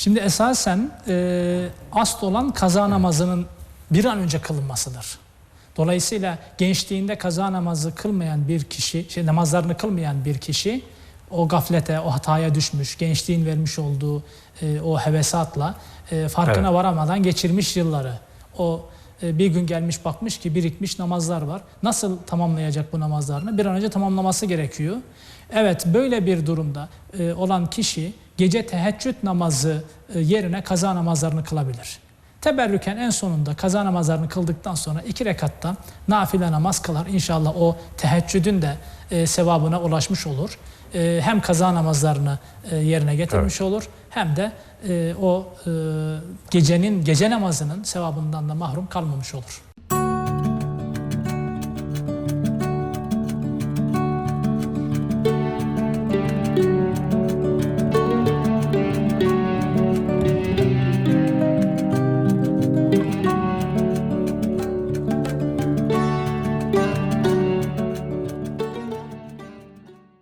Şimdi esasen e, asıl olan kaza namazının bir an önce kılınmasıdır. Dolayısıyla gençliğinde kaza namazı kılmayan bir kişi, şey, namazlarını kılmayan bir kişi o gaflete, o hataya düşmüş, gençliğin vermiş olduğu e, o hevesatla e, farkına Evet. varamadan geçirmiş yılları. O e, bir gün gelmiş bakmış ki birikmiş namazlar var. Nasıl tamamlayacak bu namazlarını? Bir an önce tamamlaması gerekiyor. Evet böyle bir durumda e, olan kişi gece teheccüd namazı e, yerine kaza namazlarını kılabilir. Teberrüken en sonunda kaza namazlarını kıldıktan sonra iki rekatta nafile namaz kılar. İnşallah o teheccüdün de e, sevabına ulaşmış olur. E, hem kaza namazlarını e, yerine getirmiş olur hem de e, o e, gecenin gece namazının sevabından da mahrum kalmamış olur.